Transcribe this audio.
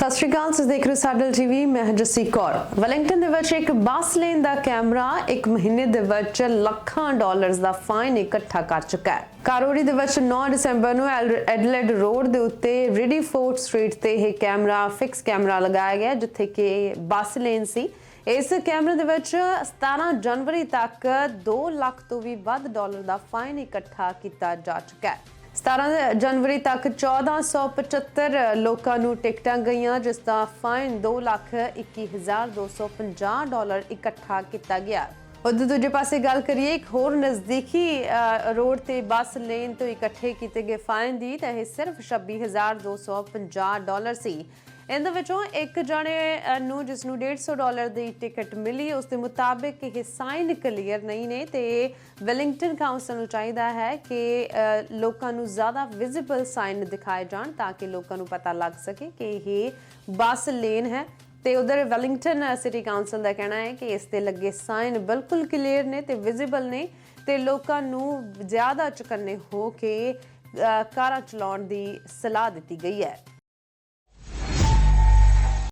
ਸਤਿ ਸ਼੍ਰੀ ਅਕਾਲ, ਤੁਸੀਂ ਦੇਖ ਰਹੇ ਹੋ ਸਾਡਲ ਟੀਵੀ, ਮੈਂ ਹਾਂ ਕੌਰ। ਵੈਲਿੰਗਟਨ ਦੇ ਵਿੱਚ ਇੱਕ ਬੱਸ ਲੇਨ ਦਾ ਕੈਮਰਾ ਇੱਕ ਮਹੀਨੇ ਦੇ ਵਿੱਚ ਲੱਖਾਂ ਡਾਲਰਸ ਦਾ ਫਾਈਨ ਇਕੱਠਾ ਕਰ ਚੁੱਕਾ ਹੈ। ਕਾਰੋਰੀ ਦੇ ਵਿੱਚ 9 ਦਸੰਬਰ ਨੂੰ ਐਲ- ਐਡਲੇਡ ਰੋਡ ਦੇ ਉੱਤੇ ਰਿਡੀ ਫੋਰਟ ਸਟਰੀਟ ਤੇ ਇਹ ਕੈਮਰਾ, ਫਿਕਸ ਕੈਮਰਾ ਲਗਾਇਆ ਗਿਆ, ਜਿੱਥੇ ਕਿ ਬੱਸ ਲੇਨ ਸੀ। ਇਸ ਕੈਮਰੇ ਦੇ ਵਿੱਚ 17 ਜਨਵਰੀ ਤੱਕ 2 ਲੱਖ ਤੋਂ ਵੀ ਵੱਧ ਡਾਲਰ ਦਾ ਫਾਈਨ ਇਕੱਠਾ ਕੀਤਾ ਜਾ ਚੁੱਕਾ ਹੈ। 17 ਜਨਵਰੀ ਤੱਕ 1475 ਲੋਕਾਂ ਨੂੰ ਟਿਕਟਾਂ ਗਈਆਂ, ਜਿਸ ਦਾ ਫਾਈਨ 221250 ਡਾਲਰ ਇਕੱਠਾ ਕੀਤਾ ਗਿਆ। ਉਧਰ ਦੂਜੇ ਪਾਸੇ ਗੱਲ ਕਰੀਏ, ਇੱਕ ਹੋਰ ਨਜ਼ਦੀਕੀ ਰੋਡ ਤੇ ਬੱਸ ਲੇਨ ਤੋਂ ਇਕੱਠੇ ਕੀਤੇ ਗਏ ਫਾਈਨ ਦੀ, ਤਾਂ ਇਹ ਸਿਰਫ 26250 ਡਾਲਰ ਸੀ। ਇਹਨਾਂ ਵਿੱਚੋਂ ਇੱਕ ਜਣੇ ਨੂੰ ਜਿਸ ਨੂੰ 150 ਡਾਲਰ ਦੀ ਟਿਕਟ ਮਿਲੀ, ਉਸ ਦੇ ਮੁਤਾਬਿਕ ਇਹ ਸਾਈਨ ਕਲੀਅਰ ਨਹੀਂ ਨੇ ਤੇ ਵੈਲਿੰਗਟਨ ਕਾਉਂਸਲ ਨੂੰ ਚਾਹੀਦਾ ਹੈ ਕਿ ਲੋਕਾਂ ਨੂੰ ਜ਼ਿਆਦਾ ਵਿਜ਼ੀਬਲ ਸਾਈਨ ਦਿਖਾਏ ਜਾਣ ਤਾਂ ਕਿ ਲੋਕਾਂ ਨੂੰ ਪਤਾ ਲੱਗ ਸਕੇ ਕਿ ਇਹ ਬੱਸ ਲੇਨ ਹੈ। ਤੇ ਉਧਰ ਵੈਲਿੰਗਟਨ ਸਿਟੀ ਕਾਉਂਸਲ ਦਾ ਕਹਿਣਾ ਹੈ ਕਿ ਇਸ ਤੇ ਲੱਗੇ ਸਾਈਨ ਬਿਲਕੁਲ ਕਲੀਅਰ ਨੇ ਤੇ ਵਿਜ਼ੀਬਲ ਨੇ ਤੇ ਲੋਕਾਂ ਨੂੰ ਜ਼ਿਆਦਾ ਚੁਕੰਨੇ ਹੋ ਕੇ ਕਾਰਾਂ ਚਲਾਉਣ ਦੀ ਸਲਾਹ ਦਿੱਤੀ ਗਈ ਹੈ।